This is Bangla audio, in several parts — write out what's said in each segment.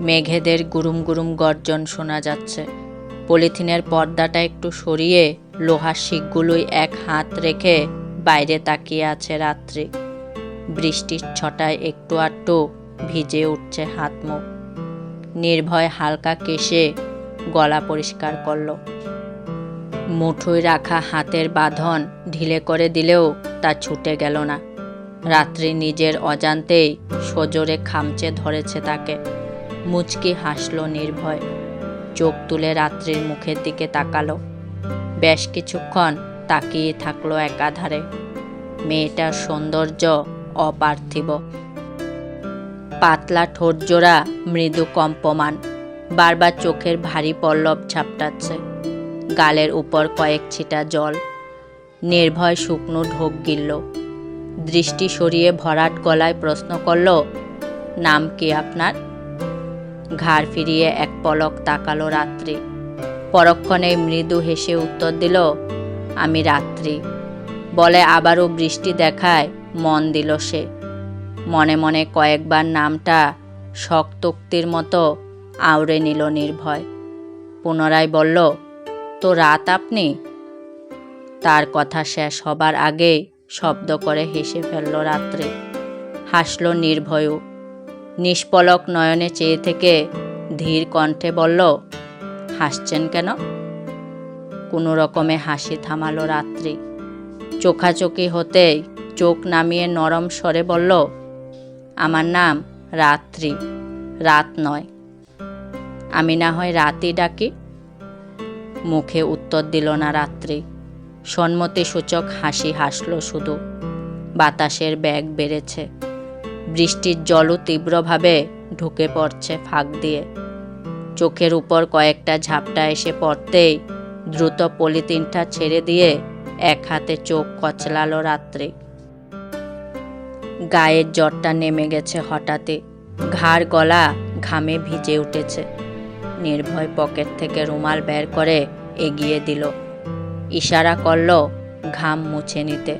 মেঘেদের গুরুম গুরুম গর্জন শোনা যাচ্ছে। পলিথিনের পর্দাটা একটু সরিয়ে লোহার শিকগুলোই এক হাত রেখে বাইরে তাকিয়ে আছে রাত্রি। বৃষ্টির ছটায় একটু আটটু ভিজে উঠছে হাত মুখ। নির্ভয় হালকা কেশে গলা পরিষ্কার করল। মুঠোয় রাখা হাতের বাঁধন ঢিলে করে দিলেও তা ছুটে গেল না। রাত্রি নিজের অজান্তেই সজোরে খামচে ধরেছে তাকে। মুচকি হাসল নির্ভয়। চোখ তুলে রাত্রির মুখের দিকে তাকালো। বেশ কিছুক্ষণ তাকিয়ে থাকল একাধারে। মেয়েটার সৌন্দর্য অপার্থিব। পাতলা ঠোঁটজোড়া মৃদু কম্পমান। বারবার চোখের ভারী পল্লব ঝাপটাচ্ছে। গালের উপর কয়েক ছিটা জল। নির্ভয় শুকনো ঢোক গিলল। দৃষ্টি সরিয়ে ভরাট গলায় প্রশ্ন করল, নাম কি আপনার? ঘাড় ফিরিয়ে এক পলক তাকালো রাত্রি। পরক্ষণে মৃদু হেসে উত্তর দিল, আমি রাত্রি। বলে আবারও বৃষ্টি দেখায় মন দিল সে। মনে মনে কয়েকবার নামটা শক্তোক্তির মতো আওড়ে নিল নির্ভয়। পুনরায় বলল, তো রাত আপনি? তার কথা শেষ হবার আগেই শব্দ করে হেসে ফেলল রাত্রে। হাসল নির্ভয়ও। নিষ্পলক নয়নে চেয়ে থেকে ধীর কণ্ঠে বলল, হাসছেন কেন? কোনো রকমে হাসি থামালো রাত্রি। চোখাচোখি হতেই চোখ নামিয়ে নরম স্বরে বলল, আমার নাম রাত্রি, রাত নয়। আমি না হয় রাতই ডাকি? মুখে উত্তর দিল না রাত্রি। সম্মতি সূচক হাসি হাসল শুধু। বাতাসের ব্যাগ বেড়েছে। বৃষ্টির জলও তীব্রভাবে ঢুকে পড়ছে ফাঁক দিয়ে। চোখের উপর কয়েকটা ঝাপটা এসে পড়তেই দ্রুত পলিথিনটা ছেড়ে দিয়ে এক হাতে চোখ কচলালো রাত্রে। গায়ের জ্বরটা নেমে গেছে হঠাৎই। ঘাড় গলা ঘামে ভিজে উঠেছে। নির্ভয় পকেট থেকে রুমাল বের করে এগিয়ে দিল। ইশারা করল ঘাম মুছে নিতে।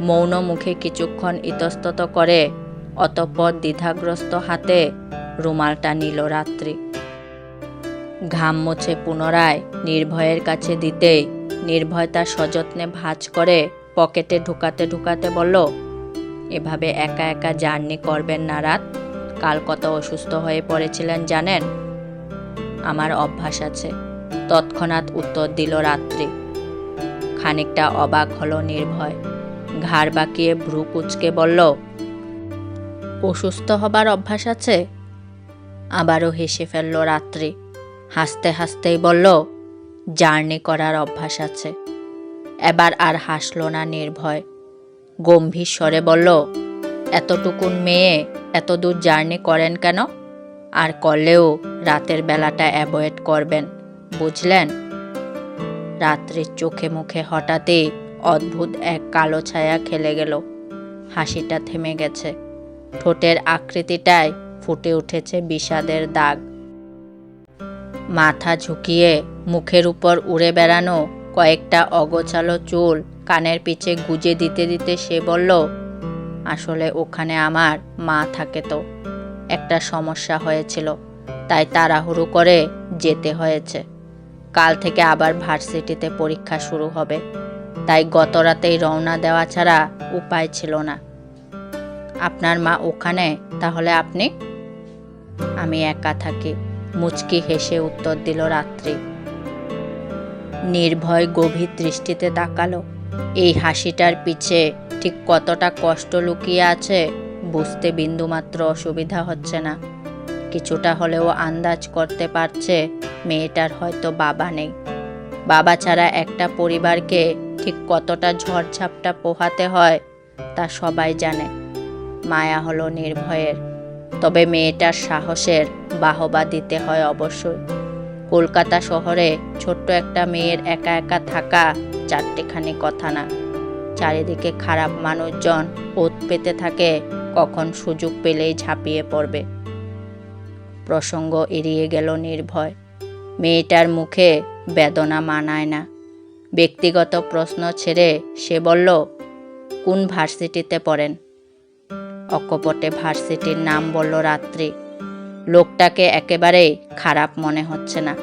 মৌন মুখে কিছুক্ষণ ইতস্তত করে অতঃপর দ্বিধাগ্রস্ত হাতে রুমালটা নিল রাত্রি। ঘাম মুছে পুনরায় নির্ভয়ের কাছে দিতেই নির্ভয় তার সযত্নে ভাঁজ করে পকেটে ঢুকাতে ঢুকাতে বলল, এভাবে একা একা জার্নি করবেন না রাত। কাল কত অসুস্থ হয়ে পড়েছিলেন জানেন? আমার অভ্যাস আছে। তৎক্ষণাৎ উত্তর দিল রাত্রি। খানিকটা অবাক হলো নির্ভয়। ঘাড় বাঁকিয়ে ভ্রু কুচকে বলল অসুস্থ হবার অভ্যাস আছে? আবারও হেসে ফেলল রাত্রি। হাসতে হাসতেই বলল, জার্নি করার অভ্যাস আছে। এবার আর হাসল না নির্ভয়। গম্ভীর স্বরে বলল, এতটুকুন মেয়ে এত দূর জার্নি করেন কেন? আর করলেও রাতের বেলাটা অ্যাভয়েড করবেন, বুঝলেন? রাত্রির চোখে মুখে হঠাৎই অদ্ভুত এক কালো ছায়া খেলে গেল। হাসিটা থেমে গেছে। ঠোঁটের আকৃতিটায় ফুটে উঠেছে বিষাদের দাগ। মাথা ঝুঁকিয়ে মুখের উপর উড়ে বেড়ানো কয়েকটা অগোছালো চুল কানের পিছে গুজে দিতে দিতে সে বলল, আসলে ওখানে আমার মা থাকে তো। একটা সমস্যা হয়েছিল, তাই তাড়াহুড়ো করে যেতে হয়েছে। কাল থেকে আবার ভার্সিটিতে পরীক্ষা শুরু হবে, তাই গত রাতেই রওনা দেওয়া ছাড়া উপায় ছিল না। আপনার মা ওখানে, তাহলে আপনি? আমি একা থাকি, মুচকি হেসে উত্তর দিল রাত্রি। নির্ভয় গভীর দৃষ্টিতে তাকালো। এই হাসিটার পিছে ঠিক কতটা কষ্ট লুকিয়ে আছে, বুঝতে বিন্দুমাত্র অসুবিধা হচ্ছে না। কিছুটা হলেও আন্দাজ করতে পারছে মেয়েটার হয়তো বাবা নেই। বাবা ছাড়া একটা পরিবারকে ঠিক কতটা ঝড়ঝাপটা পোহাতে হয়, তা সবাই জানে। মায়া হলো নির্ভয়ের। তবে মেয়েটার সাহসের বাহবা দিতে হয় অবশ্যই। কলকাতা শহরে ছোট্ট একটা মেয়ের একা একা থাকা চারটেখানি কথা না। চারিদিকে খারাপ মানুষজন ওত পেতে থাকে, কখন সুযোগ পেলেই ঝাঁপিয়ে পড়বে। প্রসঙ্গ এড়িয়ে গেল নির্ভয়। মেয়েটার মুখে বেদনা মানায় না। ব্যক্তিগত প্রশ্ন ছেড়ে সে বলল, কোন ভার্সিটিতে পড়েন? অকপটে ভার্সিটির নাম বলল রাত্রি। লোকটাকে একেবারে খারাপ মনে হচ্ছে না।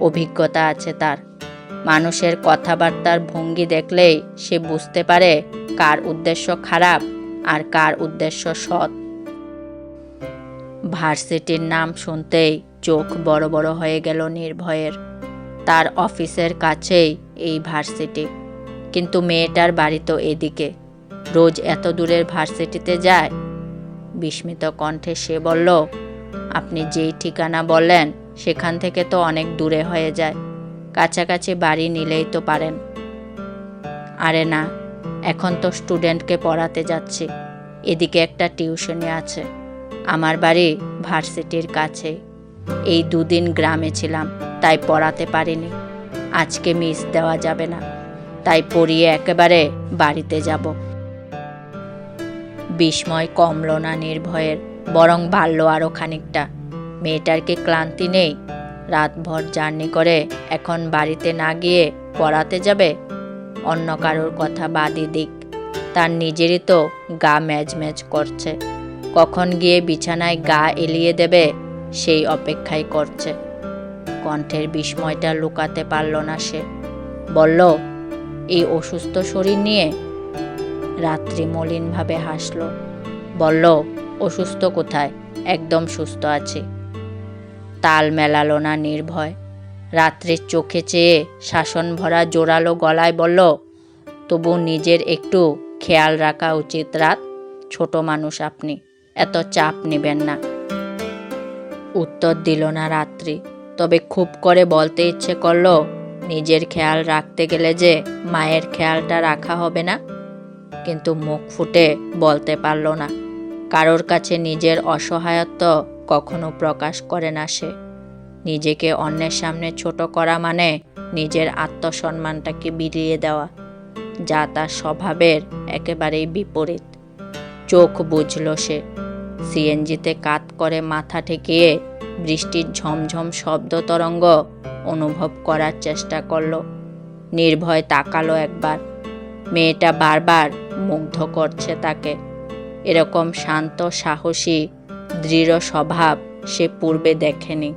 অভিজ্ঞতা আছে তার। মানুষের কথাবার্তার ভঙ্গি দেখলেই সে বুঝতে পারে কার উদ্দেশ্য খারাপ আর কার উদ্দেশ্য সৎ। ভার্সিটির নাম শুনতেই চোখ বড় বড় হয়ে গেল নির্ভয়ের। তার অফিসের কাছেই এই ভার্সিটি। কিন্তু মেয়েটার বাড়ি তো এদিকে। রোজ এত দূরের ভার্সিটিতে যায়? বিস্মিত কণ্ঠে সে বলল, আপনি যেই ঠিকানা বললেন, সেখান থেকে তো অনেক দূরে হয়ে যায়। কাছাকাছি বাড়ি নিলেই তো পারেন। আরে না, এখন তো স্টুডেন্টকে পড়াতে যাচ্ছি। এদিকে একটা টিউশনি আছে। আমার বাড়ি ভার্সিটির কাছে এই দুদিন গ্রামে ছিলাম, তাই পড়াতে পারিনি। আজকে মিস দেওয়া যাবে না। তাই পড়িয়ে একেবারে বাড়িতে যাব। বিস্ময় কমল না নির্ভয়ের, বরং বাড়ল আরও খানিকটা। মেয়েটার কি ক্লান্তি নেই। রাতভর জার্নি করে এখন বাড়িতে না গিয়ে পড়াতে যাবে? অন্য কারোর কথা বাদই দিক। তার নিজেরই তো গা ম্যাজ ম্যাজ করছে। কখন গিয়ে বিছানায় গা এলিয়ে দেবে, সেই অপেক্ষাই করছে। কণ্ঠের বিস্ময়টা লুকাতে পারল না সে। বলল, এই অসুস্থ শরীর নিয়ে রাত্রি মলিনভাবে হাসল। বলল, অসুস্থ কোথায়? একদম সুস্থ আছি। তাল মেলালো না নির্ভয়। রাত্রির চোখে চেয়ে শাসন ভরা জোরালো গলায় বলল, তবু নিজের একটু খেয়াল রাখা উচিত রাত। ছোট মানুষ আপনি, এত চাপ নেবেন না। উত্তর দিল না রাত্রি। তবে খুব করে বলতে ইচ্ছে করল, নিজের খেয়াল রাখতে গেলে যে মায়ের খেয়ালটা রাখা হবে না? কিন্তু মুখ ফুটে বলতে পারল না। কারোর কাছে নিজের অসহায়ত্ব কখনো প্রকাশ করে না সে। নিজেকে অন্যের সামনে ছোট করা মানে নিজের আত্মসম্মানটাকে বিলিয়ে দেওয়া, যা তার স্বভাবের একেবারেই বিপরীত। চোখ বুঝল সে। সিএনজিতে কাত করে মাথা ঠেকিয়ে বৃষ্টির ঝমঝম শব্দ তরঙ্গ অনুভব করার চেষ্টা করল। নির্ভয় তাকালো একবার। মেয়েটা বারবার মুগ্ধ করছে তাকে। এরকম শান্ত সাহসী দৃঢ় স্বভাব সে পূর্বে দেখেনি।